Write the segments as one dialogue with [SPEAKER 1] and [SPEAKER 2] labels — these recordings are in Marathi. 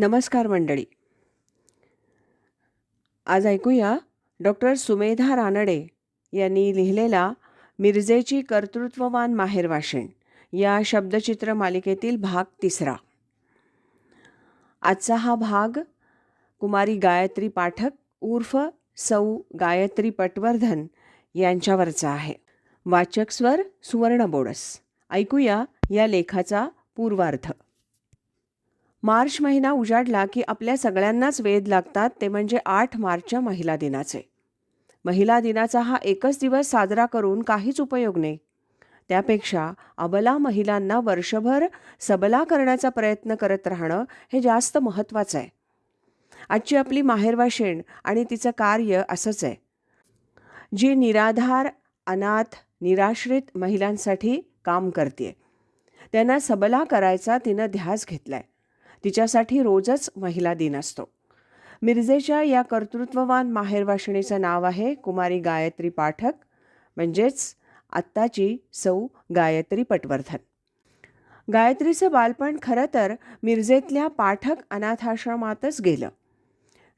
[SPEAKER 1] नमस्कार मंडळी. आज ऐकूया डॉक्टर सुमेधा रानडे यांनी लिहिलेला मिरजेची कर्तृत्ववान माहेरवाशिण या शब्दचित्र मालिकेतील भाग तिसरा. आजचा हा भाग कुमारी गायत्री पाठक उर्फ सौ गायत्री पटवर्धन यांच्यावरचा आहे. वाचक स्वर सुवर्ण बोडस. ऐकूया या लेखाचा पूर्वार्थ मार्च महिना उजाडला की आपल्या सगळ्यांनाच वेध लागतात ते म्हणजे आठ मार्चच्या महिला दिनाचे. महिला दिनाचा हा एकच दिवस साजरा करून काहीच उपयोग नाही. त्यापेक्षा अबला महिलांना वर्षभर सबला करण्याचा प्रयत्न करत राहणं हे जास्त महत्त्वाचं आहे. आजची आपली माहेरवाशीण आणि तिचं कार्य असंच आहे. जी निराधार अनाथ निराश्रित महिलांसाठी काम करते त्यांना सबला करायचा तिनं ध्यास घेतलाय. तिच्यासाठी रोजच महिला दिन असतो. मिरजेच्या या कर्तृत्ववान माहेरवाशिणीचं नाव आहे कुमारी गायत्री पाठक म्हणजेच आत्ताची सौ गायत्री पटवर्धन. गायत्रीचं बालपण खरं तर मिरजेतल्या पाठक अनाथाश्रमातच गेलं.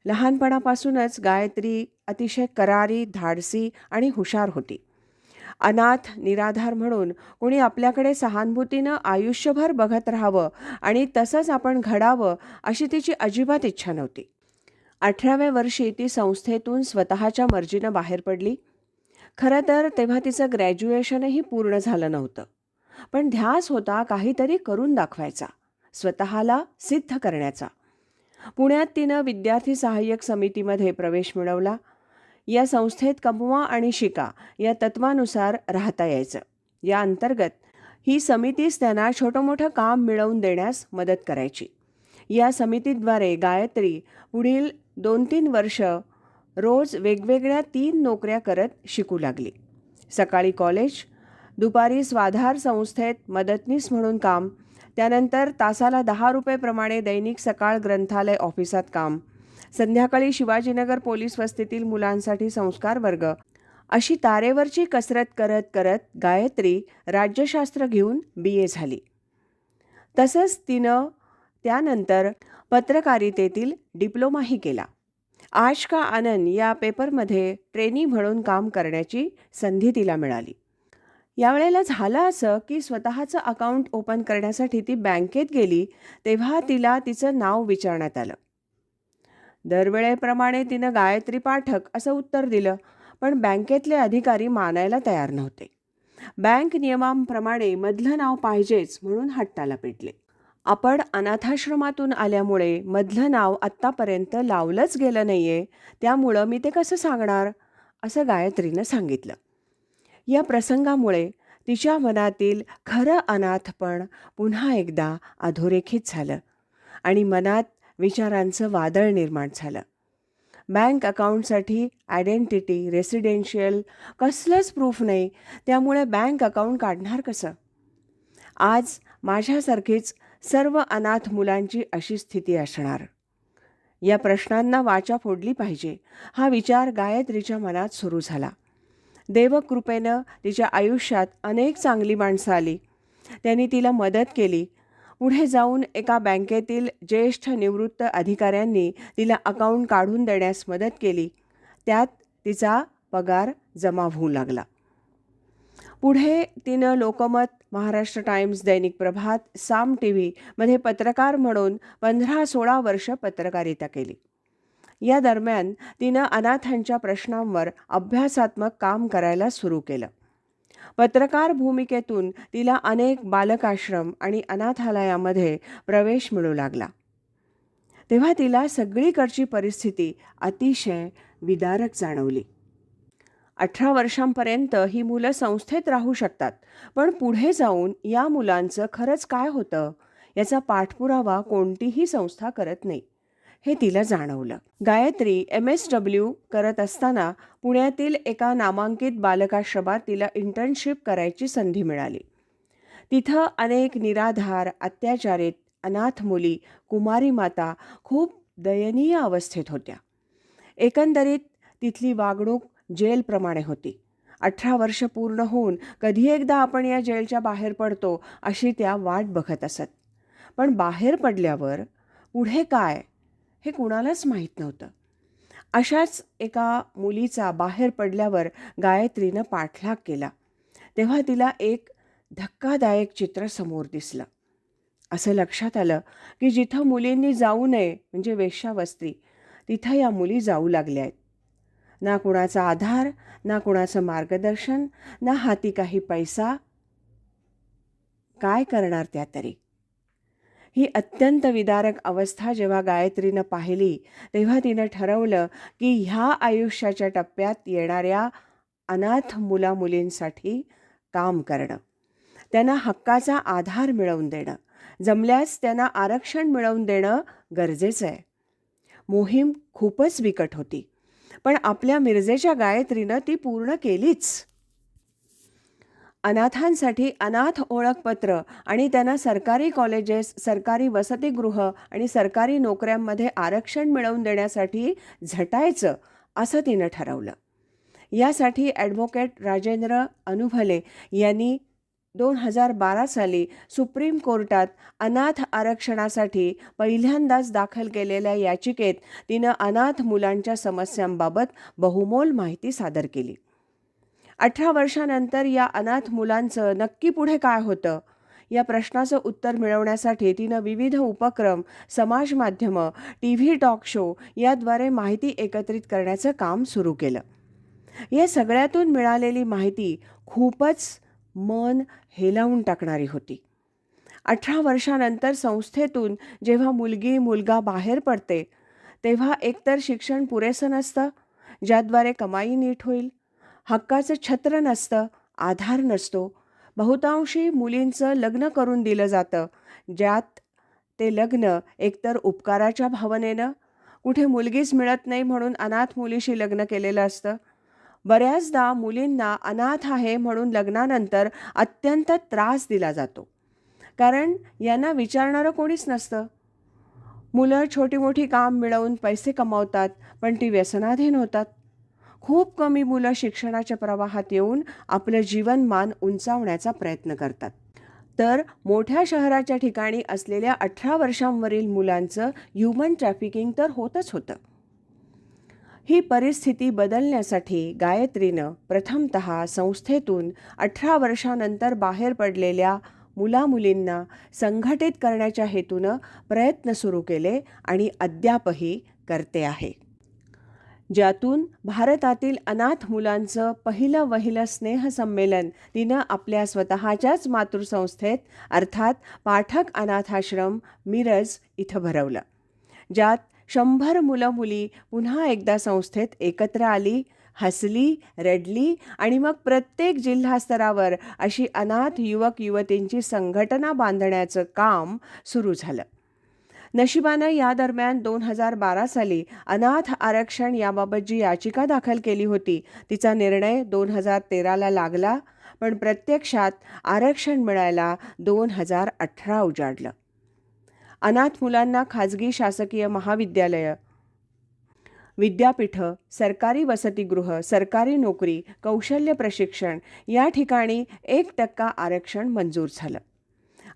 [SPEAKER 1] लहानपणापासूनच गायत्री अतिशय करारी धाडसी आणि हुशार होती. अनाथ निराधार म्हणून कोणी आपल्याकडे सहानुभूतीनं आयुष्यभर बघत राहावं आणि तसंच आपण घडावं अशी तिची अजिबात इच्छा नव्हती. अठराव्या वर्षी ती संस्थेतून स्वतःच्या मर्जीनं बाहेर पडली. खरं तर तेव्हा तिचं ग्रॅज्युएशनही पूर्ण झालं नव्हतं. पण ध्यास होता काहीतरी करून दाखवायचा स्वतःला सिद्ध करण्याचा. पुण्यात तिनं विद्यार्थी सहाय्यक समितीमध्ये प्रवेश मिळवला. या संस्थेत कमवा आणि शिका या तत्वानुसार राहता यायचं. या अंतर्गत ही समितीच त्यांना छोटं मोठं काम मिळवून देण्यास मदत करायची. या समितीद्वारे गायत्री पुढील दोन तीन वर्ष रोज वेगवेगळ्या तीन नोकऱ्या करत शिकू लागली. सकाळी कॉलेज दुपारी स्वाधार संस्थेत मदतनीस म्हणून काम त्यानंतर तासाला दहा रुपयेप्रमाणे दैनिक सकाळ ग्रंथालय ऑफिसात काम संध्याकाळी शिवाजीनगर पोलीस वस्तीतील मुलांसाठी संस्कार वर्ग. अशी तारेवरची कसरत करत करत गायत्री राज्यशास्त्र घेऊन बी. ए. झाली. तसंच तिनं त्यानंतर पत्रकारितेतील डिप्लोमाही केला. आज का आनंद या पेपरमध्ये ट्रेनी म्हणून काम करण्याची संधी तिला मिळाली. यावेळेला झालं असं की स्वतःचं अकाउंट ओपन करण्यासाठी ती बँकेत गेली तेव्हा तिला तिचं नाव विचारण्यात आलं. दरवेळेप्रमाणे तिनं गायत्री पाठक असं उत्तर दिलं पण बँकेतले अधिकारी मानायला तयार नव्हते. बँक नियमांप्रमाणे मधलं नाव पाहिजेच म्हणून हट्टाला पेटले. आपण अनाथाश्रमातून आल्यामुळे मधलं नाव आत्तापर्यंत लावलंच गेलं नाही आहे त्यामुळं मी ते कसं सांगणार? असं गायत्रीनं सांगितलं. या प्रसंगामुळे तिच्या मनातील खरं अनाथपण पुन्हा एकदा अधोरेखित झालं आणि मनात विचारांचं वादळ निर्माण झालं. बँक अकाउंटसाठी आयडेंटिटी रेसिडेन्शियल कसलंच प्रूफ नाही. त्यामुळे बँक अकाउंट काढणार कसं? आज माझ्यासारखीच सर्व अनाथ मुलांची अशी स्थिती असणार. या प्रश्नांना वाचा फोडली पाहिजे. हा विचार गायत्रीच्या मनात सुरू झाला. देवकृपेनं तिच्या आयुष्यात अनेक चांगली माणसं आली. त्यांनी तिला मदत केली. पुढे जाऊन एका बँकेतील ज्येष्ठ निवृत्त अधिकाऱ्यांनी तिला अकाउंट काढून देण्यास मदत केली. त्यात तिचा पगार जमा होऊ लागला. पुढे तिनं लोकमत महाराष्ट्र टाइम्स दैनिक प्रभात साम टी व्हीमध्ये पत्रकार म्हणून पंधरा सोळा वर्ष पत्रकारिता केली. या दरम्यान तिनं अनाथांच्या प्रश्नांवर अभ्यासात्मक काम करायला सुरू केलं. पत्रकार भूमिकेतून तिला अनेक बालकाश्रम आणि अनाथालयामध्ये प्रवेश मिळू लागला. तेव्हा तिला सगळीकडची परिस्थिती अतिशय विदारक जाणवली. अठरा वर्षांपर्यंत ही मुलं संस्थेत राहू शकतात पण पुढे जाऊन या मुलांचं खरंच काय होतं याचा पाठपुरावा कोणतीही संस्था करत नाही. हे तिला जाणवलं. गायत्री एम एस डब्ल्यू करत असताना पुण्यातील एका नामांकित बालकाश्रमात तिला इंटर्नशिप करायची संधी मिळाली. तिथं अनेक निराधार अत्याचारित अनाथ मुली कुमारी माता खूप दयनीय अवस्थेत होत्या. एकंदरीत तिथली वागणूक जेलप्रमाणे होती. अठरा वर्ष पूर्ण होऊन कधी एकदा आपण या जेलच्या बाहेर पडतो अशी त्या वाट बघत असत. पण बाहेर पडल्यावर पुढे काय? हे कुणालाच माहीत नव्हतं. अशाच एका मुलीचा बाहेर पडल्यावर गायत्रीनं पाठलाग केला. तेव्हा तिला एक धक्कादायक चित्र समोर दिसलं. असं लक्षात आलं की जिथं मुलींनी जाऊ नये म्हणजे वेश्यावस्त्री तिथं या मुली जाऊ लागल्या आहेत. ना कुणाचा आधार ना कुणाचं मार्गदर्शन ना हाती काही पैसा. काय करणार त्या तरी? ही अत्यंत विदारक अवस्था जेव्हा गायत्रीनं पाहिली तेव्हा तिनं ठरवलं की ह्या आयुष्याच्या टप्प्यात येणाऱ्या अनाथ मुलामुलींसाठी काम करणं. त्यांना हक्काचा आधार मिळवून देणं. जमल्यास त्यांना आरक्षण मिळवून देणं गरजेचं आहे. मोहीम खूपच बिकट होती. पण आपल्या मिरजेच्या गायत्रीनं ती पूर्ण केलीच. अनाथांसाठी अनाथ ओळखपत्र आणि त्यांना सरकारी कॉलेजेस सरकारी वसतिगृह आणि सरकारी नोकऱ्यांमध्ये आरक्षण मिळवून देण्यासाठी झटायचं असं तिनं ठरवलं. यासाठी ॲडव्होकेट राजेंद्र अनुभले यांनी दोन हजार बारा साली सुप्रीम कोर्टात अनाथ आरक्षणासाठी पहिल्यांदाच दाखल केलेल्या याचिकेत तिनं अनाथ मुलांच्या समस्यांबाबत बहुमोल माहिती सादर केली. अठरा वर्षानंतर या अनाथ मुलांचं नक्की पुढे काय होतं? या प्रश्नाचं उत्तर मिळवण्यासाठी तिनं विविध उपक्रम समाज माध्यमं टी व्ही टॉक शो याद्वारे माहिती एकत्रित करण्याचं काम सुरू केलं. या सगळ्यातून मिळालेली माहिती खूपच मन हेलावून टाकणारी होती. अठरा वर्षानंतर संस्थेतून जेव्हा मुलगी मुलगा बाहेर पडते तेव्हा एकतर शिक्षण पुरेसं नसतं ज्याद्वारे कमाई नीट होईल हक्काचं छत्र नसतं आधार नसतो. बहुतांशी मुलींचं लग्न करून दिलं जातं. ज्यात ते लग्न एकतर उपकाराच्या भावनेनं कुठे मुलगीच मिळत नाही म्हणून अनाथ मुलीशी लग्न केलेलं असतं. बऱ्याचदा मुलींना अनाथ आहे म्हणून लग्नानंतर अत्यंत त्रास दिला जातो. कारण यांना विचारणारं कोणीच नसतं. मुलं छोटी मोठी काम मिळवून पैसे कमावतात पण ती व्यसनाधीन होतात. खूप कमी मुलं शिक्षणाच्या प्रवाहात येऊन आपलं जीवनमान उंचावण्याचा प्रयत्न करतात. तर मोठ्या शहराच्या ठिकाणी असलेल्या अठरा वर्षांवरील मुलांचं ह्युमन ट्रॅफिकिंग तर होतच होतं. ही परिस्थिती बदलण्यासाठी गायत्रीनं प्रथमत संस्थेतून अठरा वर्षानंतर बाहेर पडलेल्या मुलामुलींना संघटित करण्याच्या हेतूनं प्रयत्न सुरू केले आणि अद्यापही करते आहे. ज्यातून भारतातील अनाथ मुलांचं पहिलं वहिलं स्नेहसंमेलन तिनं आपल्या स्वतःच्याच मातृसंस्थेत अर्थात पाठक अनाथाश्रम मिरज इथं भरवलं. ज्यात शंभर मुलं मुली पुन्हा एकदा संस्थेत एकत्र आली हसली रडली आणि मग प्रत्येक जिल्हा स्तरावर अशी अनाथ युवक युवतींची संघटना बांधण्याचं काम सुरू झालं. नशिबानं या दरम्यान दोन हजार बारा साली अनाथ आरक्षण याबाबत जी याचिका दाखल केली होती तिचा निर्णय दोन हजार तेराला लागला पण प्रत्यक्षात आरक्षण मिळायला दोन हजार अठरा उजाडलं. अनाथ मुलांना खाजगी शासकीय महाविद्यालयं विद्यापीठं सरकारी वसतिगृह सरकारी नोकरी कौशल्य प्रशिक्षण या ठिकाणी एक टक्का आरक्षण मंजूर झालं.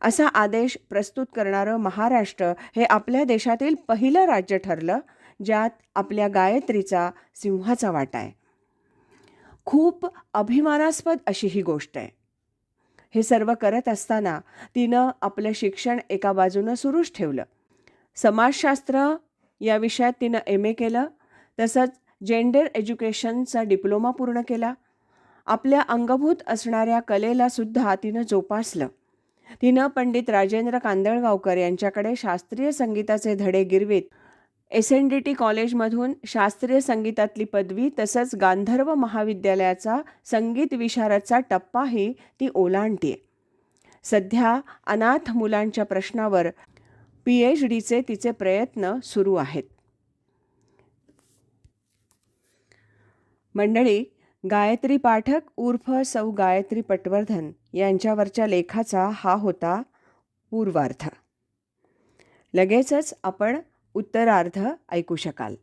[SPEAKER 1] असा आदेश प्रस्तुत करणारं महाराष्ट्र हे आपल्या देशातील पहिलं राज्य ठरलं ज्यात आपल्या गायत्रीचा सिंहाचा वाटा आहे. खूप अभिमानास्पद अशी ही गोष्ट आहे. हे सर्व करत असताना तिनं आपलं शिक्षण एका बाजूनं सुरूच ठेवलं. समाजशास्त्र या विषयात तिनं एम ए केलं तसंच जेंडर एज्युकेशनचा डिप्लोमा पूर्ण केला. आपल्या अंगभूत असणाऱ्या कलेला सुद्धा तिनं जोपासलं. तिनं पंडित राजेंद्र कांदळगावकर यांच्याकडे शास्त्रीय संगीताचे धडे गिरवीत एस एन डी टी कॉलेजमधून शास्त्रीय संगीतातली पदवी तसंच गांधर्व महाविद्यालयाचा संगीत विशारदचा टप्पाही ती ओलांडते सध्या अनाथ मुलांच्या प्रश्नावर पी एच डीचे तिचे प्रयत्न सुरू आहेत. मंडळी गायत्री पाठक उर्फ सौ गायत्री पटवर्धन यांच्यावरच्या लेखाचा हा होता पूर्वार्ध. लगेचच आपण उत्तरार्ध ऐकू शकाल.